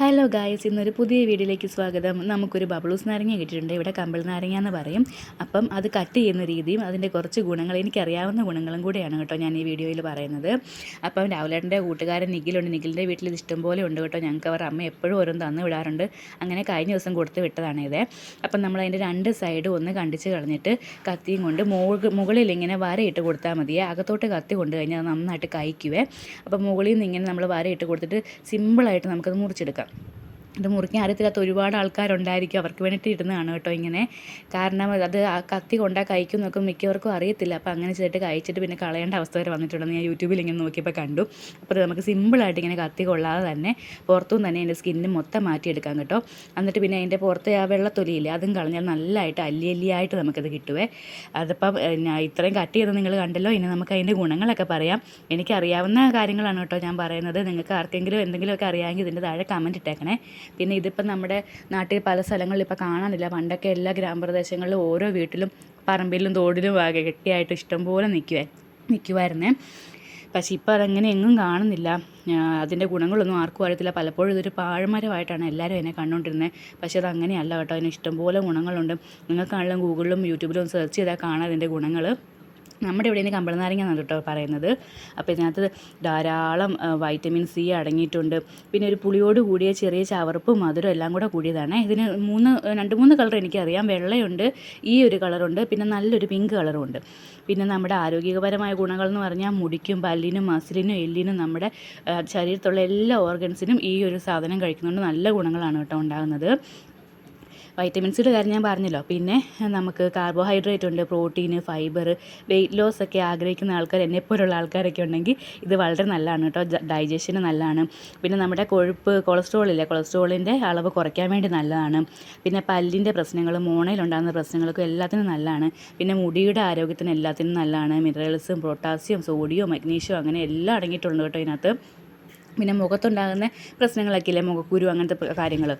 Hello guys ഇന്നൊരു പുതിയ വീഡിയോയിലേക്ക് സ്വാഗതം. നമുക്കൊരു ബബിൾസ് നാരങ്ങ കിട്ടിയിട്ടുണ്ട്. ഇവിടെ കമ്പിൾ നാരങ്ങ എന്ന് പറയും. അപ്പം അത് കട്ട് ചെയ്യുന്ന രീതിയും അതിന്റെ കുറച്ച് ഗുണങ്ങൾ എനിക്കറിയാവുന്ന ഗുണങ്ങളും കൂടെയാണ് കേട്ടോ ഞാൻ ഈ വീഡിയോയിൽ പറയുന്നത്. അപ്പം രാവിലേട്ടന്റെ കൂട്ടുകാരൻ നിഖിലുണ്ട്. നിഖിലിന്റെ വീട്ടിൽ ഇത് ഇഷ്ടംപോലെ ഉണ്ട് കേട്ടോ. ഞങ്ങൾക്ക് അവർ അമ്മ എപ്പോഴും ഓരോന്ന് തന്നു വിടാറുണ്ട്. അങ്ങനെ കഴിഞ്ഞ ദിവസം കൊടുത്ത് വിട്ടതാണ് ഇത്. അപ്പം നമ്മൾ അതിന്റെ രണ്ട് സൈഡും ഒന്ന് കണ്ടിച്ച് കളഞ്ഞിട്ട് കത്തിയും കൊണ്ട് മുക മുകളിൽ ഇങ്ങനെ വരയിട്ട് കൊടുത്താൽ മതിയേ അകത്തോട്ട് കത്തി കൊണ്ട് കഴിഞ്ഞാൽ നന്നായിട്ട് കഴിക്കുവേ. അപ്പം മുകളിൽ നിന്ന് ഇങ്ങനെ നമ്മൾ വരയിട്ട് കൊടുത്തിട്ട് സിമ്പിളായിട്ട് നമുക്കത് മുറിച്ചെടുക്കാം. ഇത് മുറിക്കാൻ അറിയത്തില്ലാത്ത ഒരുപാട് ആൾക്കാരുണ്ടായിരിക്കും. അവർക്ക് വേണ്ടിയിട്ട് ഇടുന്നതാണ് കേട്ടോ ഇങ്ങനെ. കാരണം അത് കത്തി കൊണ്ടാ കഴിക്കുന്നൊക്കെ മിക്കവർക്കും അറിയത്തില്ല. അപ്പോൾ അങ്ങനെ ചെയ്തിട്ട് കഴിച്ചിട്ട് പിന്നെ കളയേണ്ട അവസ്ഥ വരെ വന്നിട്ടുണ്ടെന്ന് ഞാൻ യൂട്യൂബിൽ ഇങ്ങനെ നോക്കിയപ്പോൾ കണ്ടു. അപ്പോൾ നമുക്ക് സിമ്പിളായിട്ട് ഇങ്ങനെ കത്തി കൊള്ളാതെ തന്നെ പുറത്തുനിന്ന് തന്നെ അതിന്റെ സ്കിന്ന് മൊത്തം മാറ്റിയെടുക്കാം കേട്ടോ. എന്നിട്ട് പിന്നെ അതിന്റെ പുറത്തെ ആ വെള്ളത്തൊലിയില്ലേ അതും കളഞ്ഞാൽ നല്ലതായിട്ട് അല്ലി അല്ലിയായിട്ട് നമുക്കത് കിട്ടുവേ. അതിപ്പം ഇത്രയും കട്ട് ചെയ്തത് നിങ്ങൾ കണ്ടല്ലോ. ഇനി നമുക്ക് അതിന്റെ ഗുണങ്ങളൊക്കെ പറയാം. എനിക്കറിയാവുന്ന കാര്യങ്ങളാണ് കേട്ടോ ഞാൻ പറയുന്നത്. നിങ്ങൾക്ക് ആർക്കെങ്കിലും എന്തെങ്കിലുമൊക്കെ അറിയാമെങ്കിൽ ഇതിന്റെ താഴെ കമന്റ് ഇട്ടേക്കണേ. പിന്നെ ഇതിപ്പോൾ നമ്മുടെ നാട്ടിൽ പല സ്ഥലങ്ങളിൽ ഇപ്പോൾ കാണാനില്ല. പണ്ടൊക്കെ എല്ലാ ഗ്രാമപ്രദേശങ്ങളിലും ഓരോ വീട്ടിലും പറമ്പിലും തോടിലും ആകെ കെട്ടിയായിട്ട് ഇഷ്ടംപോലെ നിൽക്കുവേ നിൽക്കുമായിരുന്നേ പക്ഷേ ഇപ്പോൾ അതങ്ങനെ എങ്ങും കാണുന്നില്ല. അതിന്റെ ഗുണങ്ങളൊന്നും ആർക്കും അറിയത്തില്ല. പലപ്പോഴും ഇതൊരു പാഴമരമായിട്ടാണ് എല്ലാവരും എന്നെ കണ്ടുകൊണ്ടിരുന്നത് പക്ഷേ അത് അങ്ങനെയല്ല കേട്ടോ. അതിന് ഇഷ്ടംപോലെ ഗുണങ്ങളുണ്ട്. നിങ്ങൾക്കാണെങ്കിലും ഗൂഗിളിലും യൂട്യൂബിലും സെർച്ച് ചെയ്താൽ കാണാം അതിന്റെ ഗുണങ്ങൾ. നമ്മുടെ ഇവിടെ നിന്ന് കമ്പളനാരങ്ങ എന്നാണ് കേട്ടോ പറയുന്നത്. അപ്പോൾ ഇതിനകത്ത് ധാരാളം വൈറ്റമിൻ സി അടങ്ങിയിട്ടുണ്ട്. പിന്നെ ഒരു പുളിയോട് കൂടിയ ചെറിയ ചവർപ്പും മധുരം എല്ലാം കൂടെ കൂടിയതാണ്. ഇതിന് മൂന്ന് രണ്ട് മൂന്ന് കളർ എനിക്കറിയാം. വെള്ളയുണ്ട് ഈ ഒരു കളറുണ്ട്. പിന്നെ നല്ലൊരു പിങ്ക് കളറും ഉണ്ട് പിന്നെ നമ്മുടെ ആരോഗ്യപരമായ ഗുണങ്ങൾ എന്ന് പറഞ്ഞാൽ മുടിക്കും പല്ലിനും മസിലിനും എല്ലിനും നമ്മുടെ ശരീരത്തുള്ള എല്ലാ ഓർഗൻസിനും ഈ ഒരു സാധനം കഴിക്കുന്നതുകൊണ്ട് നല്ല ഗുണങ്ങളാണ് കേട്ടോ ഉണ്ടാകുന്നത്. വൈറ്റമിൻസിന്റെ കാര്യം ഞാൻ പറഞ്ഞല്ലോ. പിന്നെ നമുക്ക് കാർബോഹൈഡ്രേറ്റ് ഉണ്ട് പ്രോട്ടീൻ ഫൈബർ വെയിറ്റ് ലോസ് ഒക്കെ ആഗ്രഹിക്കുന്ന ആൾക്കാർ എന്നെപ്പോലുള്ള ആൾക്കാരൊക്കെ ഉണ്ടെങ്കിൽ ഇത് വളരെ നല്ലതാണ് കേട്ടോ. ഡൈജഷന് നല്ലതാണ്. പിന്നെ നമ്മുടെ കൊഴുപ്പ് കൊളസ്ട്രോൾ ഇല്ലേ? കൊളസ്ട്രോളിന്റെ അളവ് കുറയ്ക്കാൻ വേണ്ടി നല്ലതാണ്. പിന്നെ പല്ലിന്റെ പ്രശ്നങ്ങൾ മോണയിലുണ്ടാകുന്ന പ്രശ്നങ്ങൾക്കും എല്ലാത്തിനും നല്ലതാണ്. പിന്നെ മുടിയുടെ ആരോഗ്യത്തിന് എല്ലാത്തിനും നല്ലതാണ്. മിനറൽസും പൊട്ടാസ്യം സോഡിയം മഗ്നീഷ്യം അങ്ങനെ എല്ലാം അടങ്ങിയിട്ടുണ്ട് കേട്ടോ ഇതിനകത്ത്. പിന്നെ മുഖത്തുണ്ടാകുന്ന പ്രശ്നങ്ങളൊക്കെ ഇല്ലേ മുഖക്കുരു അങ്ങനത്തെ കാര്യങ്ങൾ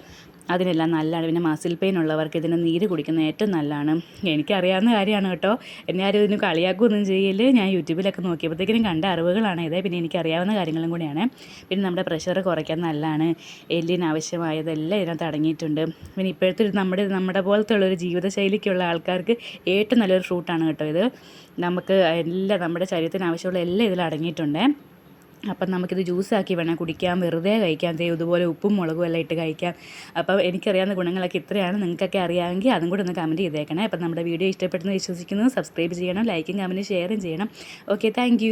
അതിനെല്ലാം നല്ലതാണ്. പിന്നെ മസിൽ പെയിൻ ഉള്ളവർക്ക് ഇതിന് നീര് കുടിക്കുന്നത് ഏറ്റവും നല്ലതാണ്. എനിക്കറിയാവുന്ന കാര്യമാണ് കേട്ടോ. എന്നെ ആരും ഇതിന് കളിയാക്കുകയൊന്നും ചെയ്യൽ. ഞാൻ യൂട്യൂബിലൊക്കെ നോക്കിയപ്പോഴത്തേക്കിനും കണ്ട അറിവുകളാണ് ഇത്. പിന്നെ എനിക്കറിയാവുന്ന കാര്യങ്ങളും കൂടിയാണ്. പിന്നെ നമ്മുടെ പ്രഷർ കുറയ്ക്കാൻ നല്ലതാണ്. എല്ലിന് ആവശ്യമായതെല്ലാം ഇതിനകത്ത് അടങ്ങിയിട്ടുണ്ട്. പിന്നെ ഇപ്പോഴത്തെ നമ്മുടെ നമ്മുടെ പോലത്തെ ഉള്ളൊരു ജീവിതശൈലിക്കുള്ള ആൾക്കാർക്ക് ഏറ്റവും നല്ലൊരു ഫ്രൂട്ടാണ് കേട്ടോ ഇത്. നമുക്ക് എല്ലാം നമ്മുടെ ശരീരത്തിന് ആവശ്യമുള്ള എല്ലാം ഇതിൽ അടങ്ങിയിട്ടുണ്ട്. അപ്പം നമുക്കിത് ജ്യൂസാക്കി വേണം കുടിക്കാം വെറുതെ കഴിക്കാം ദേ ഇതുപോലെ ഉപ്പും മുളകും എല്ലാം ഇട്ട് കഴിക്കാം. അപ്പം എനിക്കറിയാവുന്ന ഗുണങ്ങളൊക്കെ ഇത്രയാണ് നിങ്ങൾക്കൊക്കെ അറിയാമെങ്കിൽ അതും കൂടെ ഒന്ന് കമന്റ് ചെയ്തേക്കണേ. അപ്പം നമ്മുടെ വീഡിയോ ഇഷ്ടപ്പെട്ടെന്ന് വിശ്വസിക്കുന്നു. സബ്സ്ക്രൈബ് ചെയ്യണം ലൈക്കും കമന്റും ഷെയറും ചെയ്യണം. Okay thank